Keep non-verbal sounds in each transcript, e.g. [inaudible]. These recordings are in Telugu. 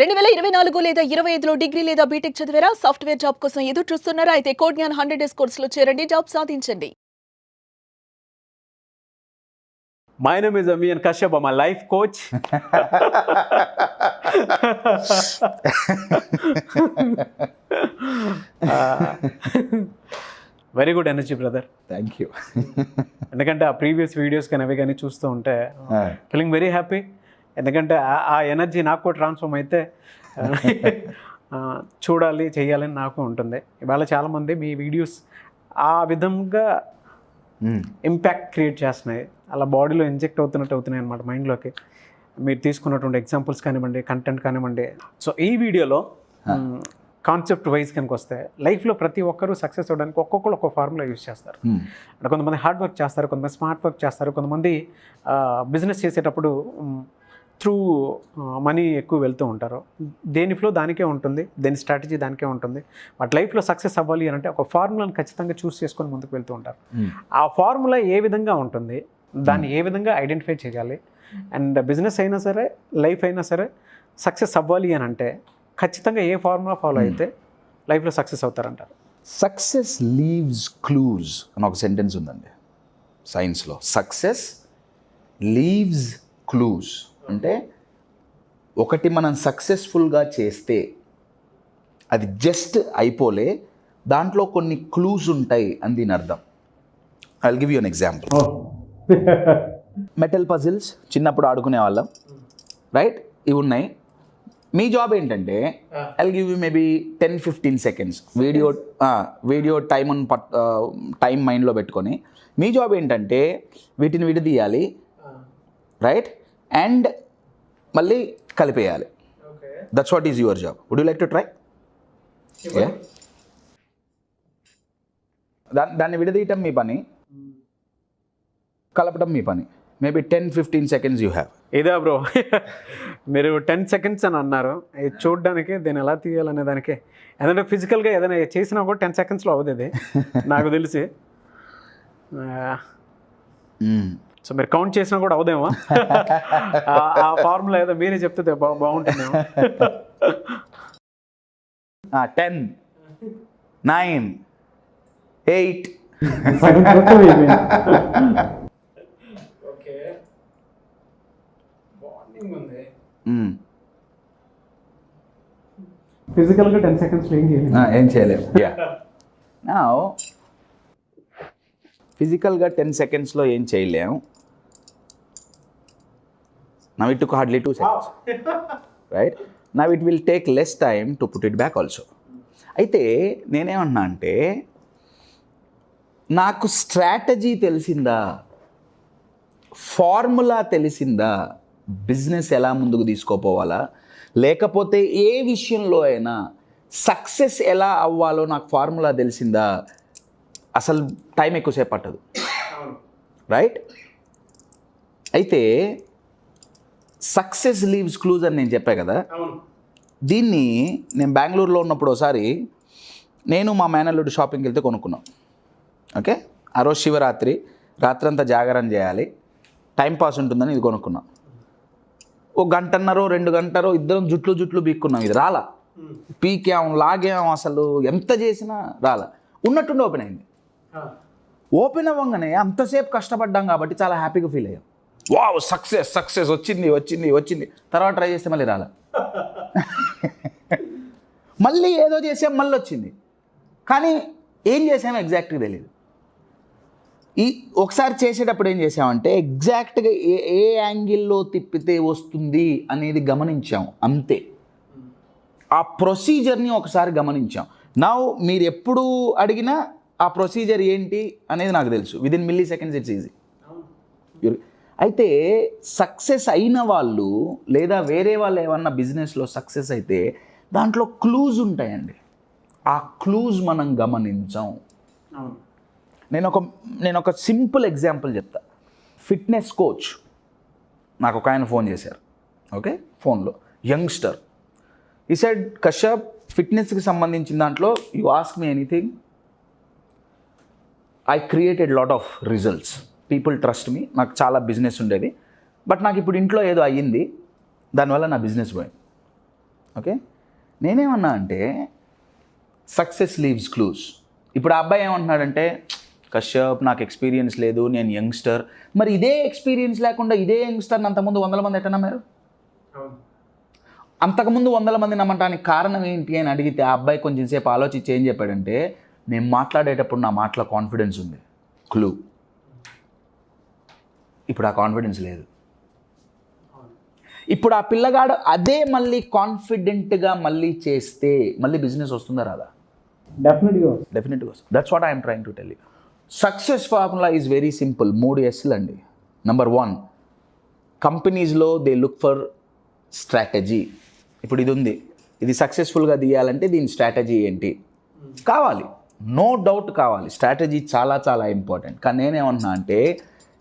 రెండు వేల ఇరవై నాలుగు లేదా ఇరవై ఐదులో డిగ్రీ లేదా బీటెక్ చదివారా? సాఫ్ట్వేర్ జాబ్ కోసం ఎదురు చూస్తున్నారా? అయితే కోడ్ జ్ఞాన్ హండ్రెడ్ డేస్ కోర్సులో చేరండి. జాబ్ సాధించండి. My name is Amian Kashyap. I'm a life coach. Very good energy brother thank you ఎందుకంటే ఆ ప్రీవియస్ వీడియోస్ కానీ అవి కానీ చూస్తూ ఉంటే ఫీలింగ్ వెరీ హ్యాపీ ఎందుకంటే ఆ- ఎనర్జీ నాకు ట్రాన్స్ఫార్మ్ అయితే చూడాలి చేయాలని నాకు ఉంటుంది. ఇవాళ చాలామంది మీ వీడియోస్ ఆ విధంగా ఇంపాక్ట్ క్రియేట్ చేస్తున్నాయి. అలా బాడీలో ఇంజెక్ట్ అవుతున్నట్టు అవుతున్నాయి అనమాట మైండ్లోకి మీరు తీసుకున్నటువంటి ఎగ్జాంపుల్స్ కానివ్వండి కంటెంట్ కానివ్వండి. సో ఈ వీడియోలో కాన్సెప్ట్ వైజ్ కనుక వస్తే లైఫ్లో ప్రతి ఒక్కరూ సక్సెస్ అవ్వడానికి ఒక్కొక్కరు ఒక్కొక్క ఫార్ములా యూస్ చేస్తారు. అంటే కొంతమంది హార్డ్ వర్క్ చేస్తారు కొంతమంది స్మార్ట్ వర్క్ చేస్తారు కొంతమంది బిజినెస్ చేసేటప్పుడు త్రూ మనీ ఎక్కువ వెళ్తూ ఉంటారు. దేని ఫ్లో దానికే ఉంటుంది దేని స్ట్రాటజీ దానికే ఉంటుంది. బట్ లైఫ్లో సక్సెస్ అవ్వాలి అని అంటే ఒక ఫార్ములాని ఖచ్చితంగా చూస్ చేసుకొని ముందుకు వెళ్తూ ఉంటారు. ఆ ఫార్ములా ఏ విధంగా ఉంటుంది దాన్ని ఏ విధంగా ఐడెంటిఫై చేయాలి అండ్ బిజినెస్ అయినా సరే లైఫ్ అయినా సరే సక్సెస్ అవ్వాలి అని అంటే ఖచ్చితంగా ఏ ఫార్ములా ఫాలో అయితే లైఫ్లో సక్సెస్ అవుతారంటారు. సక్సెస్ లీవ్స్ క్లూజ్ అని ఒక సెంటెన్స్ ఉందండి. సైన్స్లో సక్సెస్ లీవ్స్ క్లూజ్ అంటే ఒకటి మనం సక్సెస్ఫుల్గా చేస్తే అది జస్ట్ అయిపోలే దాంట్లో కొన్ని క్లూస్ ఉంటాయి అని దీని అర్థం. I give you an example metal puzzles చిన్నప్పుడు ఆడుకునే వాళ్ళం. రైట్ ఇవి ఉన్నాయి. మీ జాబ్ ఏంటంటే I give you maybe ten fifteen seconds video video time అని పట్ టైం మైండ్లో పెట్టుకొని. మీ జాబ్ ఏంటంటే వీటిని విడదీయాలి. రైట్ అండ్ మళ్ళీ కలిపేయాలి. That's what is your job would you like to try దాన్ని దాన్ని విడదీయటం మీ పని. కలపడం మీ పని. Maybe ten fifteen seconds you have ఇదా బ్రో మీరు టెన్ సెకండ్స్ అని అన్నారు. ఇది చూడడానికి దీన్ని ఎలా తీయాలనే దానికి. ఎందుకంటే ఫిజికల్గా ఏదైనా చేసినా కూడా టెన్ సెకండ్స్లో అవుతుంది ఇది. [laughs] నాకు తెలిసి. సో మీరు కౌంట్ చేసినా కూడా అవదేమో. ఆ- ఫార్ములా ఏదో మీరే చెప్తే బా బాగుంటుందేమో. Ten nine eight okay bonding ఉంది. ఫిజికల్గా టెన్ సెకండ్స్లో ఏం చేయాలి ఏం చేయలేము నా ఫిజికల్గా టెన్ సెకండ్స్లో ఏం చేయలేము now it took hardly two seconds right now it will take less time to put it back also అయితే నేనేమన్నా అంటే నాకు స్ట్రాటజీ తెలిసిందా? ఫార్ములా తెలిసిందా? బిజినెస్ ఎలా ముందుకు తీసుకోపోవాలా? లేకపోతే ఏ విషయంలో అయినా సక్సెస్ ఎలా అవ్వాలో నాకు ఫార్ములా తెలిసిందా? అసలు టైం ఎక్కువసేపు పట్టదు. రైట్ అయితే సక్సెస్ లీవ్స్ క్లూజ్ అని నేను చెప్పా కదా. దీన్ని నేను బెంగళూరులో ఉన్నప్పుడు ఒకసారి నేను మా మేనల్లుడు షాపింగ్కి వెళ్తే కొనుక్కున్నాం. ఓకే? ఆ రోజు శివరాత్రి రాత్రంతా జాగరణ చేయాలి. టైం పాస్ ఉంటుందని ఇది కొనుక్కున్నాం. ఓ గంటన్నరో రెండు గంటరో ఇద్దరం జుట్లు జుట్లు బీక్కున్నాం. ఇది రాలా. పీకాం లాగాం అసలు ఎంత చేసినా రాలా. ఉన్నట్టుండి ఓపెన్ అయింది. ఓపెన్ అవ్వగానే అంతసేపు కష్టపడ్డాం కాబట్టి చాలా హ్యాపీగా ఫీల్ అయ్యాం. వావ్ సక్సెస్ సక్సెస్ వచ్చింది వచ్చింది వచ్చింది. తర్వాత ట్రై చేస్తే మళ్ళీ రాలా. [laughs] మళ్ళీ ఏదో చేసాం మళ్ళీ వచ్చింది. కానీ ఏం చేసామో ఎగ్జాక్ట్గా తెలియదు ఈ ఒకసారి చేసేటప్పుడు ఏం చేసామంటే ఎగ్జాక్ట్గా ఏ ఏ యాంగిల్లో తిప్పితే వస్తుంది అనేది గమనించాం. అంతే. ఆ ప్రొసీజర్ని ఒకసారి గమనించాం. నా మీరు ఎప్పుడు అడిగినా ఆ ప్రొసీజర్ ఏంటి అనేది నాకు తెలుసు. Within milliseconds it's easy అయితే సక్సెస్ అయిన వాళ్ళు లేదా వేరే వాళ్ళు ఏమన్నా బిజినెస్లో సక్సెస్ అయితే దాంట్లో క్లూజ్ ఉంటాయండి. ఆ క్లూజ్ మనం గమనించాం. నేను ఒక నేను ఒక సింపుల్ ఎగ్జాంపుల్ చెప్తా. ఫిట్నెస్ కోచ్ నాకు ఒక ఆయన ఫోన్ చేశారు. ఓకే? ఫోన్లో. యంగ్స్టర్. ఈ సైడ్ కశ్యప్ ఫిట్నెస్కి సంబంధించిన దాంట్లో you ask me anything. I created lot of results people trust me. నాకు చాలా బిజినెస్ ఉండేది. బట్ నాకు ఇప్పుడు ఇంట్లో ఏదో అయ్యింది. దానివల్ల నా బిజినెస్ పోయింది. ఓకే? నేనేమన్నా అంటే సక్సెస్ లీవ్స్ క్లూస్. ఇప్పుడు ఆ అబ్బాయి ఏమంటున్నాడంటే కశ్యప్ నాకు ఎక్స్పీరియన్స్ లేదు. నేను యంగ్స్టర్. మరి ఇదే ఎక్స్పీరియన్స్ లేకుండా ఇదే యంగ్స్టర్ అంతకుముందు వందల మంది ఎట్లా నమ్మారు? అంతకుముందు వందల మంది నమ్మటానికి కారణం ఏంటి అని అడిగితే ఆ అబ్బాయి కొంచెం సేపు ఆలోచించి ఏం చెప్పాడంటే నేను మాట్లాడేటప్పుడు నా మాటలో కాన్ఫిడెన్స్ ఉంది. క్లూ. ఇప్పుడు ఆ కాన్ఫిడెన్స్ లేదు. ఇప్పుడు ఆ పిల్లగాడు అదే మళ్ళీ కాన్ఫిడెంట్గా మళ్ళీ చేస్తే మళ్ళీ బిజినెస్ వస్తుందా రాదా? డెఫినెట్గా డెఫినెట్గా వస్తుంది. That's what I'm trying to tell you success formula is very simple మూడు ఎస్లు అండి. నెంబర్ వన్ కంపెనీస్లో దే లుక్ ఫర్ స్ట్రాటజీ ఇప్పుడు ఇది ఉంది. ఇది సక్సెస్ఫుల్గా తీయాలంటే దీని స్ట్రాటజీ ఏంటి? కావాలి. నో డౌట్ కావాలి. స్ట్రాటజీ చాలా చాలా ఇంపార్టెంట్ కానీ నేనేమన్నా అంటే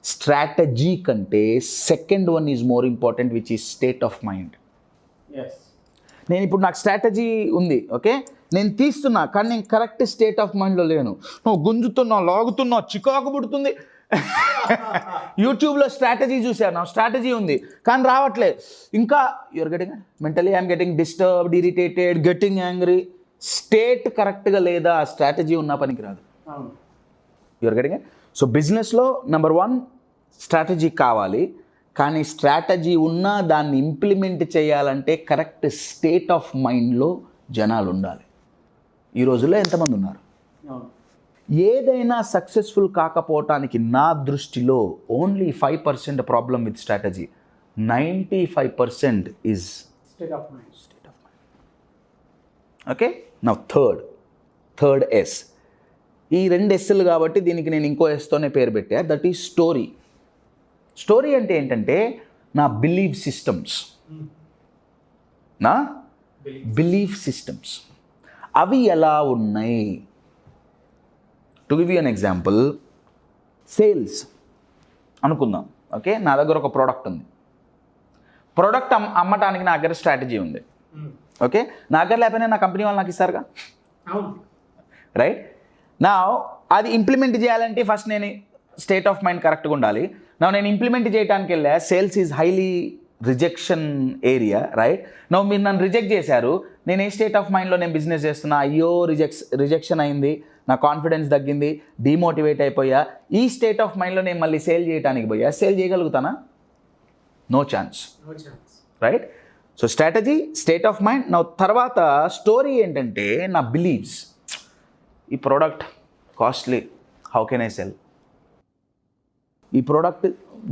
స్ట్రాటజీ కంటే second one is more important which is state of mind S నేను ఇప్పుడు నాకు స్ట్రాటజీ ఉంది ఓకే? నేను తీస్తున్నా కానీ నేను కరెక్ట్ స్టేట్ ఆఫ్ మైండ్లో లేను. నువ్వు గుంజుతున్నా లాగుతున్నా చికాకు పుడుతుంది. [laughs] యూట్యూబ్లో స్ట్రాటజీ చూశాను నా స్ట్రాటజీ ఉంది కానీ రావట్లే. ఇంకా you're getting mentally I'm getting disturbed irritated getting angry state కరెక్ట్గా లేదా స్ట్రాటజీ ఉన్న పనికి రాదు. యూఆర్ గెటింగ్ సో బిజినెస్లో నెంబర్ వన్ స్ట్రాటజీ కావాలి. కానీ స్ట్రాటజీ ఉన్నా దాన్ని ఇంప్లిమెంట్ చేయాలంటే కరెక్ట్ స్టేట్ ఆఫ్ మైండ్లో జనాలు ఉండాలి ఈ రోజుల్లో ఎంతమంది ఉన్నారు? ఏదైనా సక్సెస్ఫుల్ కాకపోవటానికి నా దృష్టిలో only five percent problem with strategy. Ninety five percent is state of mind okay? నా థర్డ్. Third S. ఈ రెండు ఎస్లు కాబట్టి దీనికి నేను ఇంకో ఎస్తోనే పేరు పెట్టా. That is story. స్టోరీ అంటే ఏంటంటే నా బిలీవ్ సిస్టమ్స్. నా బిలీఫ్ సిస్టమ్స్. అవి ఎలా ఉన్నాయి? To give you an example sales అనుకుందాం. ఓకే నా దగ్గర ఒక ప్రోడక్ట్ ఉంది. ప్రోడక్ట్ అమ్ అమ్మటానికి నా దగ్గర స్ట్రాటజీ ఉంది. ఓకే నా దగ్గర లేకపోయినా నా కంపెనీ వాళ్ళు నాకు ఇస్తారుగా? రైట్ నా అది ఇంప్లిమెంట్ చేయాలంటే ఫస్ట్ నేను స్టేట్ ఆఫ్ మైండ్ కరెక్ట్గా ఉండాలి. నా నేను ఇంప్లిమెంట్ చేయడానికి వెళ్ళా. Sales is highly rejection area right నా మీరు నన్ను రిజెక్ట్ చేశారు. నేను ఏ స్టేట్ ఆఫ్ మైండ్లో నేను బిజినెస్ చేస్తున్నా? అయ్యో రిజెక్స్ రిజెక్షన్ అయింది. నా కాన్ఫిడెన్స్ తగ్గింది. డిమోటివేట్ అయిపోయా. ఈ స్టేట్ ఆఫ్ మైండ్లో నేను మళ్ళీ సేల్ చేయడానికి పోయా. Sale చేయగలుగుతానా? No chance no chance right so strategy state of mind నా తర్వాత స్టోరీ ఏంటంటే నా బిలీవ్స్ ఈ product costly how can I sell ఈ ప్రోడక్ట్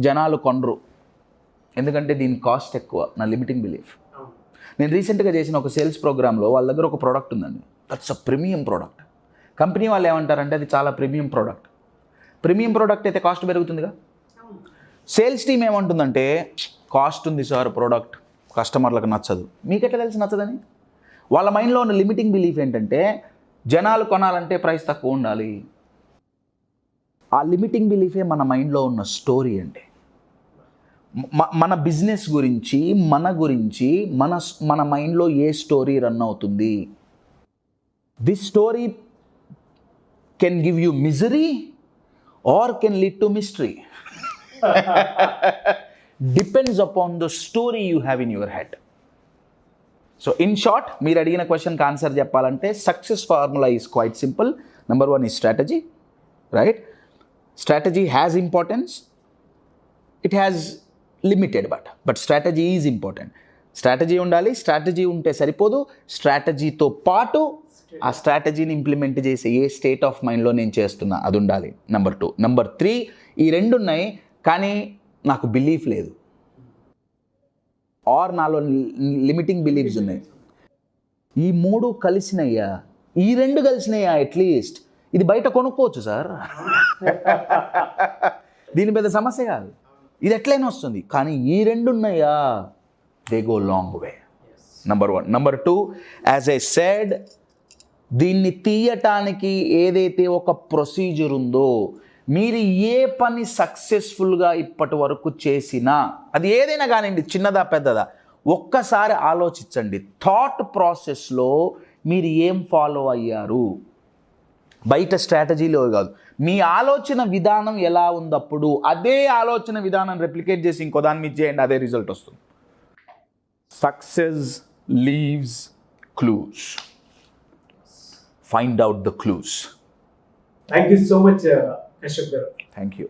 జనాలు కొనరు. ఎందుకంటే దీని కాస్ట్ ఎక్కువ నా లిమిటింగ్ బిలీఫ్ నేను రీసెంట్గా చేసిన ఒక సేల్స్ ప్రోగ్రాంలో వాళ్ళ దగ్గర ఒక ప్రోడక్ట్ ఉందండి. That's a premium product company వాళ్ళు ఏమంటారంటే అది చాలా ప్రీమియం ప్రోడక్ట్ ప్రీమియం ప్రోడక్ట్ అయితే కాస్ట్ పెరుగుతుందిగా? సేల్స్ టీమ్ ఏమంటుందంటే కాస్ట్ ఉంది సార్ ప్రోడక్ట్ కస్టమర్లకు నచ్చదు. మీకు ఎట్లా తెలిసి నచ్చదని? వాళ్ళ మైండ్లో ఉన్న లిమిటింగ్ బిలీఫ్ ఏంటంటే జనాలు కొనాలంటే ప్రైస్ తక్కువ ఉండాలి. ఆ లిమిటింగ్ బిలీఫే మన మైండ్లో ఉన్న స్టోరీ అండి. మన బిజినెస్ గురించి మన గురించి మన మన మైండ్లో ఏ స్టోరీ రన్ అవుతుంది? This story can give you misery or can lead to mystery depends upon the story you have in your head so in short మీరు అడిగిన క్వశ్చన్కి ఆన్సర్ చెప్పాలంటే success formula is quite simple number one ఈ strategy right strategy has importance it has limited but but strategy is important strategy ఉండాలి స్ట్రాటజీ ఉంటే సరిపోదు. స్ట్రాటజీతో పాటు ఆ స్ట్రాటజీని ఇంప్లిమెంట్ చేసే ఏ స్టేట్ ఆఫ్ మైండ్లో నేను చేస్తున్నా అది ఉండాలి. నెంబర్ టూ నెంబర్ త్రీ ఈ రెండు ఉన్నాయి కానీ నాకు బిలీఫ్ లేదు. ఆర్ నాలో లిమిటింగ్ బిలీఫ్స్ ఉన్నాయి. ఈ మూడు కలిసినయ్యా ఈ రెండు కలిసినయ్యా అట్లీస్ట్ ఇది బయట కొనుక్కోవచ్చు సార్. దీని పెద్ద సమస్య కాదు. ఇది ఎట్లయినా వస్తుంది. కానీ ఈ రెండు ఉన్నాయా? They go long way number one number two as I said దీన్ని తీయటానికి ఏదైతే ఒక ప్రొసీజర్ ఉందో మీరు ఏ పని సక్సెస్ఫుల్గా ఇప్పటి వరకు చేసినా అది ఏదైనా కానివ్వండి చిన్నదా పెద్దదా ఒక్కసారి ఆలోచించండి. థాట్ ప్రాసెస్లో మీరు ఏం ఫాలో అయ్యారు? బయట స్ట్రాటజీలో కాదు మీ ఆలోచన విధానం ఎలా ఉందప్పుడు అదే ఆలోచన విధానం రెప్లికేట్ చేసి ఇంకో దాని మీద చేయండి అదే రిజల్ట్ వస్తుంది success leaves clues. Find out the clues. Thank you so much Kashyap గారు Thank you.